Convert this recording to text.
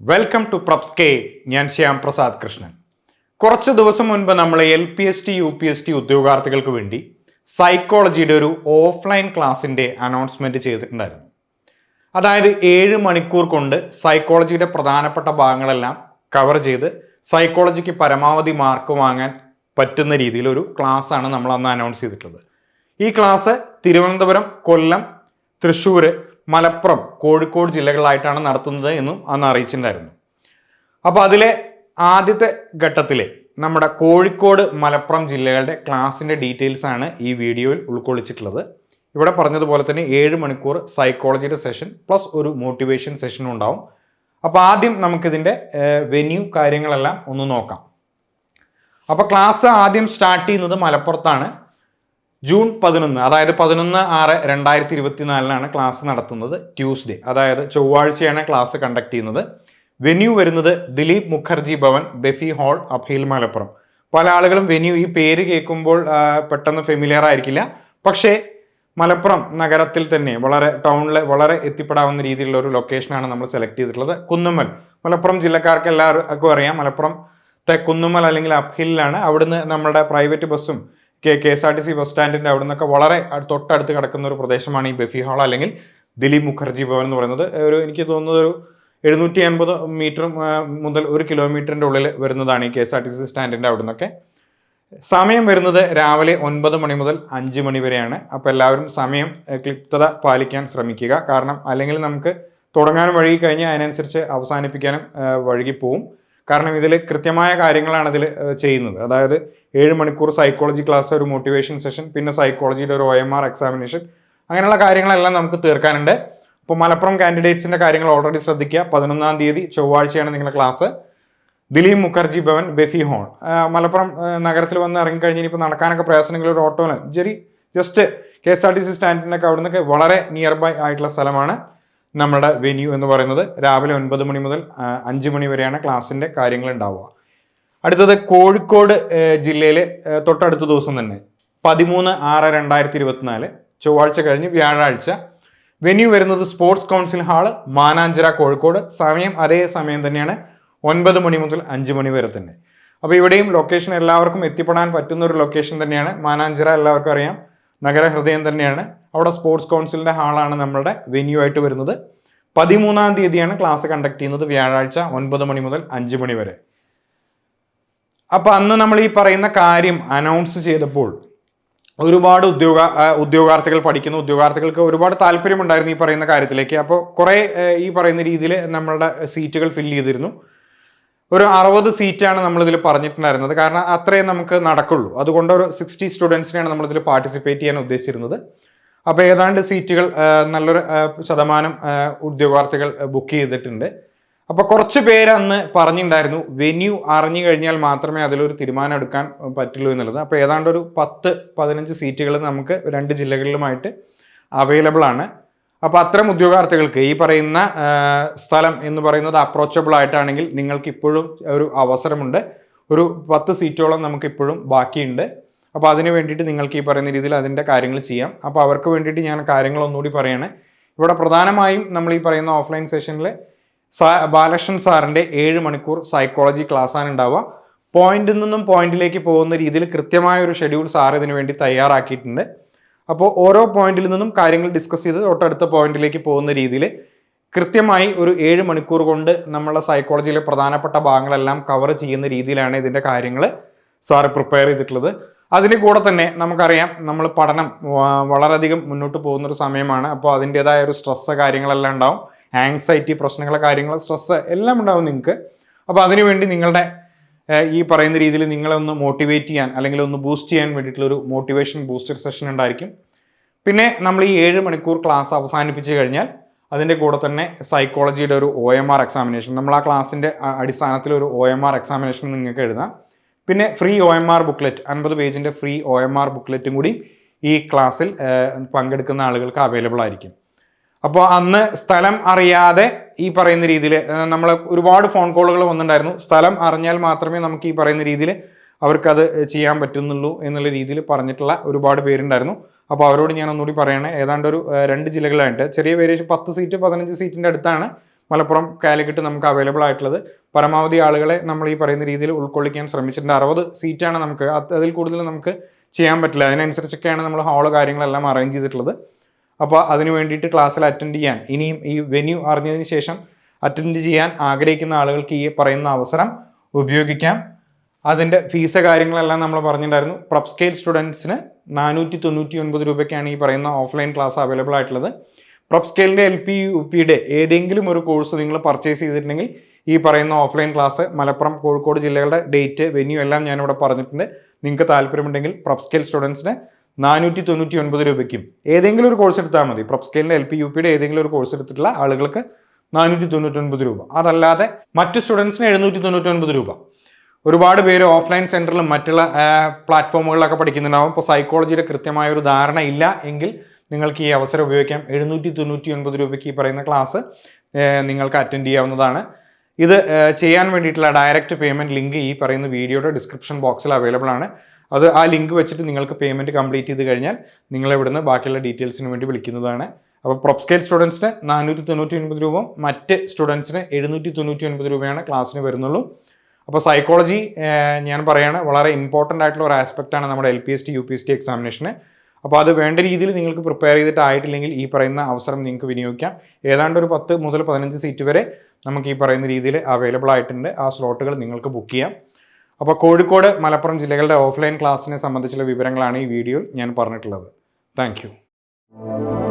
Welcome to പ്രപ്സ് K ഞാൻ ശ്യാം പ്രസാദ് കൃഷ്ണൻ. കുറച്ച് ദിവസം മുൻപ് നമ്മൾ L P S T U P S T ഉദ്യോഗാർത്ഥികൾക്ക് വേണ്ടി സൈക്കോളജിയുടെ ഒരു ഓഫ്ലൈൻ ക്ലാസിന്റെ അനൗൺസ്മെന്റ് ചെയ്തിട്ടുണ്ടായിരുന്നു. അതായത് ഏഴ് മണിക്കൂർ കൊണ്ട് സൈക്കോളജിയുടെ പ്രധാനപ്പെട്ട ഭാഗങ്ങളെല്ലാം കവർ ചെയ്ത് സൈക്കോളജിക്ക് പരമാവധി മാർക്ക് വാങ്ങാൻ പറ്റുന്ന രീതിയിലൊരു ക്ലാസ്സാണ് നമ്മൾ അന്ന് അനൗൺസ് ചെയ്തിട്ടുള്ളത്. ഈ ക്ലാസ് തിരുവനന്തപുരം കൊല്ലം തൃശ്ശൂർ മലപ്പുറം കോഴിക്കോട് ജില്ലകളായിട്ടാണ് നടത്തുന്നത് എന്നും അന്ന് അറിയിച്ചിട്ടുണ്ടായിരുന്നു. അപ്പോൾ അതിലെ ആദ്യത്തെ ഘട്ടത്തിലെ നമ്മുടെ കോഴിക്കോട് മലപ്പുറം ജില്ലകളുടെ ക്ലാസ്സിന്റെ ഡീറ്റെയിൽസ് ആണ് ഈ വീഡിയോയിൽ ഉൾക്കൊള്ളിച്ചിട്ടുള്ളത്. ഇവിടെ പറഞ്ഞതുപോലെ തന്നെ ഏഴ് മണിക്കൂർ സൈക്കോളജിയുടെ സെഷൻ പ്ലസ് ഒരു മോട്ടിവേഷൻ സെഷനും ഉണ്ടാവും. അപ്പോൾ ആദ്യം നമുക്കിതിന്റെ വെന്യൂ കാര്യങ്ങളെല്ലാം ഒന്ന് നോക്കാം. അപ്പോൾ ക്ലാസ് ആദ്യം സ്റ്റാർട്ട് ചെയ്യുന്നത് മലപ്പുറത്താണ്. ജൂൺ പതിനൊന്ന് അതായത് പതിനൊന്ന് ആറ് രണ്ടായിരത്തി ഇരുപത്തിനാലിനാണ് ക്ലാസ് നടത്തുന്നത് ട്യൂസ്ഡേ. അതായത് ചൊവ്വാഴ്ചയാണ് ക്ലാസ് കണ്ടക്ട് ചെയ്യുന്നത്. വെന്യൂ വരുന്നത് ദിലീപ് മുഖർജി ഭവൻ ബെഫി ഹാൾ അഭീൽ മലപ്പുറം. പല ആളുകളും വെന്യൂ ഈ പേര് കേൾക്കുമ്പോൾ പെട്ടെന്ന് ഫെമിലിയർ ആയിരിക്കില്ല. പക്ഷേ മലപ്പുറം നഗരത്തിൽ തന്നെ വളരെ ടൗണിൽ വളരെ എത്തിപ്പെടാവുന്ന രീതിയിലുള്ള ഒരു ലൊക്കേഷനാണ് നമ്മൾ സെലക്ട് ചെയ്തിട്ടുള്ളത്. കുന്നുമ്മൽ. മലപ്പുറം ജില്ലക്കാർക്ക് എല്ലാവർക്കും അറിയാം. മലപ്പുറം കുന്നുമ്മൽ അല്ലെങ്കിൽ അപ്ഹില്ലാണ് അവിടുന്ന് നമ്മുടെ പ്രൈവറ്റ് ബസ്സും K K S R T C bus സ്റ്റാൻഡിന്റെ അവിടെ നിന്നൊക്കെ വളരെ തൊട്ടടുത്ത് കിടക്കുന്ന ഒരു പ്രദേശമാണ് ഈ ബഫി ഹാൾ അല്ലെങ്കിൽ ദിലീപ് മുഖർജി ഭവൻ എന്ന് പറയുന്നത്. ഒരു എനിക്ക് തോന്നുന്നത് ഒരു എഴുന്നൂറ്റി അൻപത് മീറ്റർ മുതൽ ഒരു കിലോമീറ്ററിന്റെ ഉള്ളിൽ വരുന്നതാണ് ഈ K S R T C സ്റ്റാൻഡിന്റെ അവിടെ നിന്നൊക്കെ സമയം വരുന്നത് രാവിലെ ഒൻപത് മണി മുതൽ അഞ്ച് മണി വരെയാണ്. അപ്പോൾ എല്ലാവരും സമയം ക്ലിപ്തത പാലിക്കാൻ ശ്രമിക്കുക. കാരണം അല്ലെങ്കിൽ നമുക്ക് തുടങ്ങാനും വഴുകി കഴിഞ്ഞാൽ അതിനനുസരിച്ച് അവസാനിപ്പിക്കാനും വഴുകിപ്പോവും കാരണം ഇതിൽ കൃത്യമായ കാര്യങ്ങളാണ് ഇതിൽ ചെയ്യുന്നത്. അതായത് ഏഴ് മണിക്കൂർ സൈക്കോളജി ക്ലാസ് ഒരു മോട്ടിവേഷൻ സെഷൻ പിന്നെ സൈക്കോളജിയുടെ ഒരു ഒ എം ആർ എക്സാമിനേഷൻ അങ്ങനെയുള്ള കാര്യങ്ങളെല്ലാം നമുക്ക് തീർക്കാനുണ്ട്. അപ്പോൾ മലപ്പുറം കാൻഡിഡേറ്റ്സിന്റെ കാര്യങ്ങൾ ഓൾറെഡി ശ്രദ്ധിക്കുക. പതിനൊന്നാം തീയതി ചൊവ്വാഴ്ചയാണ് നിങ്ങളുടെ class Dileep Mukherjee Bhavan BEFI horn Malappuram നഗരത്തിൽ വന്ന് ഇറങ്ങിക്കഴിഞ്ഞ് ഇനിയിപ്പോൾ നടക്കാനൊക്കെ പ്രയാസമെങ്കിൽ ഒരു ഓട്ടോന് Jerry just K S R T C സ്റ്റാൻഡിനൊക്കെ അവിടുന്നൊക്കെ വളരെ നിയർ ബൈ ആയിട്ടുള്ള സ്ഥലമാണ്. നമ്മുടെ വെന്യൂ എന്ന് പറയുന്നത് രാവിലെ ഒൻപത് മണി മുതൽ അഞ്ച് മണി വരെയാണ് ക്ലാസ്സിന്റെ കാര്യങ്ങൾ ഉണ്ടാവുക. അടുത്തത് കോഴിക്കോട് ജില്ലയിൽ തൊട്ടടുത്ത ദിവസം തന്നെ പതിമൂന്ന് ആറ് രണ്ടായിരത്തി ഇരുപത്തിനാല് ചൊവ്വാഴ്ച കഴിഞ്ഞ് വ്യാഴാഴ്ച വെന്യൂ വരുന്നത് sports council hall Mananchira Kozhikode സമയം അതേ സമയം തന്നെയാണ് ഒൻപത് മണി മുതൽ അഞ്ച് മണി വരെ തന്നെ. അപ്പോൾ ഇവിടെയും ലൊക്കേഷൻ എല്ലാവർക്കും എത്തിപ്പെടാൻ പറ്റുന്ന ഒരു ലൊക്കേഷൻ തന്നെയാണ് മാനാഞ്ചിറ എല്ലാവർക്കും അറിയാം. നഗരഹൃദയം തന്നെയാണ്. അവിടെ സ്പോർട്സ് കൗൺസിലിന്റെ ഹാളാണ് നമ്മളുടെ വെന്യൂ ആയിട്ട് വരുന്നത്. പതിമൂന്നാം തീയതിയാണ് ക്ലാസ് കണ്ടക്ട് ചെയ്യുന്നത് വ്യാഴാഴ്ച ഒൻപത് മണി മുതൽ അഞ്ച് മണി വരെ. അപ്പൊ അന്ന് നമ്മൾ ഈ പറയുന്ന കാര്യം അനൗൺസ് ചെയ്തപ്പോൾ ഒരുപാട് ഉദ്യോഗ ഉദ്യോഗാർത്ഥികൾ പഠിക്കുന്ന. ഉദ്യോഗാർത്ഥികൾക്ക് ഒരുപാട് താല്പര്യമുണ്ടായിരുന്നു ഈ പറയുന്ന കാര്യത്തിലേക്ക്. അപ്പോൾ കുറേ ഈ പറയുന്ന രീതിയിൽ നമ്മളുടെ സീറ്റുകൾ ഫില്ല് ചെയ്തിരുന്നു. ഒരു അറുപത് സീറ്റാണ് നമ്മളിതിൽ പറഞ്ഞിട്ടുണ്ടായിരുന്നത്. കാരണം അത്രയും നമുക്ക് നടക്കുള്ളൂ. അതുകൊണ്ട് ഒരു സിക്സ്റ്റി സ്റ്റുഡൻസിനെയാണ് നമ്മളിതിൽ പാർട്ടിസിപ്പേറ്റ് ചെയ്യാൻ ഉദ്ദേശിച്ചിരുന്നത്. അപ്പോൾ ഏതാണ്ട് സീറ്റുകൾ നല്ലൊരു ശതമാനം ഉദ്യോഗാർത്ഥികൾ ബുക്ക് ചെയ്തിട്ടുണ്ട്. അപ്പോൾ കുറച്ച് പേര് അന്ന് പറഞ്ഞിട്ടുണ്ടായിരുന്നു വെന്യൂ അറിഞ്ഞു കഴിഞ്ഞാൽ മാത്രമേ അതിലൊരു തീരുമാനം എടുക്കാൻ പറ്റുള്ളൂ എന്നുള്ളത്. അപ്പോൾ ഏതാണ്ട് ഒരു പത്ത് പതിനഞ്ച് സീറ്റുകൾ നമുക്ക് രണ്ട് ജില്ലകളിലുമായിട്ട് അവൈലബിൾ ആണ്. അപ്പോൾ അത്തരം ഉദ്യോഗാർത്ഥികൾക്ക് ഈ പറയുന്ന സ്ഥലം എന്ന് പറയുന്നത് അപ്രോച്ചബിൾ ആയിട്ടാണെങ്കിൽ നിങ്ങൾക്ക് ഇപ്പോഴും ഒരു അവസരമുണ്ട്. ഒരു പത്ത് സീറ്റോളം നമുക്ക് ഇപ്പോഴും ബാക്കിയുണ്ട്. അപ്പോൾ അതിന് വേണ്ടിയിട്ട് നിങ്ങൾക്ക് ഈ പറയുന്ന രീതിയിൽ അതിന്റെ കാര്യങ്ങൾ ചെയ്യാം. അപ്പോൾ അവർക്ക് വേണ്ടിയിട്ട് ഞാൻ കാര്യങ്ങൾ ഒന്നുകൂടി പറയണേ. ഇവിടെ പ്രധാനമായും നമ്മൾ ഈ പറയുന്ന ഓഫ്ലൈൻ സെഷനിൽ സാ ബാലകൃഷ്ണൻ സാറിന്റെ ഏഴ് മണിക്കൂർ സൈക്കോളജി ക്ലാസ്സാണ് ഉണ്ടാവുക. പോയിന്റിൽ നിന്നും പോയിന്റിലേക്ക് പോകുന്ന രീതിയിൽ കൃത്യമായ ഒരു ഷെഡ്യൂൾ സാർ ഇതിനു വേണ്ടി തയ്യാറാക്കിയിട്ടുണ്ട്. അപ്പോൾ ഓരോ പോയിന്റിൽ നിന്നും കാര്യങ്ങൾ ഡിസ്കസ് ചെയ്ത് തൊട്ടടുത്ത പോയിന്റിലേക്ക് പോകുന്ന രീതിയിൽ കൃത്യമായി ഒരു ഏഴ് മണിക്കൂർ കൊണ്ട് നമ്മളെ സൈക്കോളജിയിലെ പ്രധാനപ്പെട്ട ഭാഗങ്ങളെല്ലാം കവർ ചെയ്യുന്ന രീതിയിലാണ് ഇതിന്റെ കാര്യങ്ങൾ സാർ പ്രിപ്പയർ ചെയ്തിട്ടുള്ളത്. അതിന് കൂടെ തന്നെ നമുക്കറിയാം നമ്മൾ പഠനം വളരെയധികം മുന്നോട്ട് പോകുന്ന ഒരു സമയമാണ്. അപ്പോൾ അതിന്റെതായ ഒരു സ്ട്രെസ്സ് കാര്യങ്ങളെല്ലാം ഉണ്ടാവും. ആങ്സൈറ്റി പ്രശ്നങ്ങൾ കാര്യങ്ങൾ സ്ട്രെസ്സ് എല്ലാം ഉണ്ടാവും നിങ്ങൾക്ക്. അപ്പോൾ അതിനുവേണ്ടി നിങ്ങളുടെ ഈ പറയുന്ന രീതിയിൽ നിങ്ങളെ ഒന്ന് മോട്ടിവേറ്റ് ചെയ്യാൻ അല്ലെങ്കിൽ ഒന്ന് ബൂസ്റ്റ് ചെയ്യാൻ വേണ്ടിയിട്ടുള്ള ഒരു മോട്ടിവേഷൻ ബൂസ്റ്റർ സെഷൻ ഉണ്ടായിരിക്കും. പിന്നെ നമ്മൾ ഈ ഏഴ് മണിക്കൂർ ക്ലാസ് അവസാനിപ്പിച്ച് കഴിഞ്ഞാൽ അതിന്റെ കൂടെ തന്നെ സൈക്കോളജിയുടെ ഒരു ഒ എം ആർ എക്സാമിനേഷൻ നമ്മൾ ആ ക്ലാസ്സിന്റെ അടിസ്ഥാനത്തിൽ ഒരു ഒ എം ആർ എക്സാമിനേഷൻ നിങ്ങൾക്ക് എഴുതാം. പിന്നെ free O M R booklet അൻപത് പേജിന്റെ ഫ്രീ ഒ എം ആർ ബുക്ക്ലെറ്റും കൂടി ഈ ക്ലാസ്സിൽ പങ്കെടുക്കുന്ന ആളുകൾക്ക് അവൈലബിൾ ആയിരിക്കും. അപ്പോൾ അന്ന് സ്ഥലം അറിയാതെ ഈ പറയുന്ന രീതിയിൽ നമ്മൾ ഒരുപാട് ഫോൺ കോളുകൾ വന്നിട്ടുണ്ടായിരുന്നു സ്ഥലം അറിഞ്ഞാൽ മാത്രമേ നമുക്ക് ഈ പറയുന്ന രീതിയിൽ അവർക്കത് ചെയ്യാൻ പറ്റുന്നുള്ളൂ എന്നുള്ള രീതിയിൽ പറഞ്ഞിട്ടുള്ള ഒരുപാട് പേരുണ്ടായിരുന്നു. അപ്പോൾ അവരോട് ഞാൻ ഒന്നുകൂടി പറയണേ ഏതാണ്ട് ഒരു രണ്ട് ജില്ലകളായിട്ട്. ചെറിയ വേരിയേഷൻ പത്ത് സീറ്റ് പതിനഞ്ച് സീറ്റിന്റെ അടുത്താണ് മലപ്പുറം കാലിക്കറ്റ് നമുക്ക് അവൈലബിൾ ആയിട്ടുള്ളത്. പരമാവധി ആളുകളെ നമ്മൾ ഈ പറയുന്ന രീതിയിൽ ഉൾക്കൊള്ളിക്കാൻ ശ്രമിച്ചിട്ടുണ്ട്. അറുപത് സീറ്റാണ് നമുക്ക് അതിൽ കൂടുതൽ നമുക്ക് ചെയ്യാൻ പറ്റില്ല. അതിനനുസരിച്ചൊക്കെയാണ് നമ്മൾ ഹാൾ കാര്യങ്ങളെല്ലാം അറേഞ്ച് ചെയ്തിട്ടുള്ളത്. അപ്പോൾ അതിന് വേണ്ടിയിട്ട് ക്ലാസ്സിൽ അറ്റൻഡ് ചെയ്യാൻ. ഇനിയും ഈ വെന്യൂ അറിഞ്ഞതിന് ശേഷം അറ്റൻഡ് ചെയ്യാൻ ആഗ്രഹിക്കുന്ന ആളുകൾക്ക് ഈ പറയുന്ന അവസരം ഉപയോഗിക്കാം. അതിന്റെ ഫീസ് കാര്യങ്ങളെല്ലാം നമ്മൾ പറഞ്ഞിട്ടുണ്ടായിരുന്നു. പ്രപ് സ്കെയിൽ സ്റ്റുഡൻസിന് നാനൂറ്റി തൊണ്ണൂറ്റി ഒൻപത് രൂപയ്ക്കാണ് ഈ പറയുന്ന ഓഫ്ലൈൻ ക്ലാസ് അവൈലബിൾ ആയിട്ടുള്ളത്. പ്രപ് സ്കെയിലിന്റെ എൽ പി യു പിയുടെ ഏതെങ്കിലും ഒരു കോഴ്സ് നിങ്ങൾ പർച്ചേസ് ചെയ്തിട്ടുണ്ടെങ്കിൽ ഈ പറയുന്ന ഓഫ്ലൈൻ ക്ലാസ് മലപ്പുറം കോഴിക്കോട് ജില്ലകളുടെ ഡേറ്റ് വെന്യൂ എല്ലാം ഞാനിവിടെ പറഞ്ഞിട്ടുണ്ട്. നിങ്ങൾക്ക് താല്പര്യമുണ്ടെങ്കിൽ പ്രപ് സ്കെയിൽ സ്റ്റുഡൻസിന് നാനൂറ്റി തൊണ്ണൂറ്റി ഒൻപത് രൂപയ്ക്കും ഏതെങ്കിലും ഒരു കോഴ്സ് എടുത്താൽ മതി. പ്രൊപ്സ്കേലിന്റെ എൽ പി യു പിയുടെ ഏതെങ്കിലും ഒരു കോഴ്സ് എടുത്തിട്ടുള്ള ആളുകൾക്ക് നാനൂറ്റി തൊണ്ണൂറ്റി ഒൻപത് രൂപ. അതല്ലാതെ മറ്റ് സ്റ്റുഡൻസിന് എഴുന്നൂറ്റി തൊണ്ണൂറ്റി ഒൻപത് രൂപ. ഒരുപാട് പേര് ഓഫ്ലൈൻ സെന്ററിലും മറ്റുള്ള പ്ലാറ്റ്ഫോമുകളിലൊക്കെ പഠിക്കുന്നുണ്ടാവും. ഇപ്പോൾ സൈക്കോളജിയുടെ കൃത്യമായ ഒരു ധാരണ ഇല്ല എങ്കിൽ നിങ്ങൾക്ക് ഈ അവസരം ഉപയോഗിക്കാം. എഴുന്നൂറ്റി തൊണ്ണൂറ്റി ഒൻപത് രൂപയ്ക്ക് ഈ പറയുന്ന ക്ലാസ് നിങ്ങൾക്ക് അറ്റൻഡ് ചെയ്യാവുന്നതാണ്. ഇത് ചെയ്യാൻ വേണ്ടിയിട്ടുള്ള ഡയറക്റ്റ് പേയ്മെന്റ് ലിങ്ക് ഈ പറയുന്ന വീഡിയോയുടെ ഡിസ്ക്രിപ്ഷൻ ബോക്സിൽ അവൈലബിൾ ആണ്. അത് ആ ലിങ്ക് വെച്ചിട്ട് നിങ്ങൾക്ക് പേയ്മെന്റ് കംപ്ലീറ്റ് ചെയ്ത് കഴിഞ്ഞാൽ നിങ്ങൾ ഇവിടുന്ന് ബാക്കിയുള്ള ഡീറ്റെയിൽസിന് വേണ്ടി വിളിക്കുന്നതാണ്. അപ്പോൾ പ്രൊപ്സ്കേൽ സ്റ്റുഡൻസിന് നാനൂറ്റി തൊണ്ണൂറ്റി ഒൻപത് രൂപ മറ്റ് സ്റ്റുഡൻസിന് എഴുന്നൂറ്റി തൊണ്ണൂറ്റി ഒൻപത് രൂപയാണ് ക്ലാസ്സിന് വരുന്നുള്ളൂ അപ്പോൾ സൈക്കോളജി ഞാൻ പറയുകയാണ് വളരെ ഇമ്പോർട്ടന്റ് ആയിട്ടുള്ള ഒരു ആസ്പെക്റ്റ് ആണ് നമ്മുടെ L P S T U P S T എക്സാമിനേഷന് അപ്പോൾ അത് വേണ്ട രീതിയിൽ നിങ്ങൾക്ക് പ്രിപ്പയർ ചെയ്തിട്ടായിട്ടില്ലെങ്കിൽ ഈ പറയുന്ന അവസരം നിങ്ങൾക്ക് വിനിയോഗിക്കാം. ഏതാണ്ട് ഒരു പത്ത് മുതൽ പതിനഞ്ച് സീറ്റ് വരെ നമുക്ക് ഈ പറയുന്ന രീതിയിൽ അവൈലബിൾ ആയിട്ടുണ്ട്. ആ സ്ലോട്ടുകൾ നിങ്ങൾക്ക് ബുക്ക് ചെയ്യാം. അപ്പോൾ കോഴിക്കോട് മലപ്പുറം ജില്ലകളുടെ ഓഫ്ലൈൻ ക്ലാസ്സിനെ സംബന്ധിച്ചുള്ള വിവരങ്ങളാണ് ഈ വീഡിയോയിൽ ഞാൻ പറഞ്ഞിട്ടുള്ളത്. താങ്ക്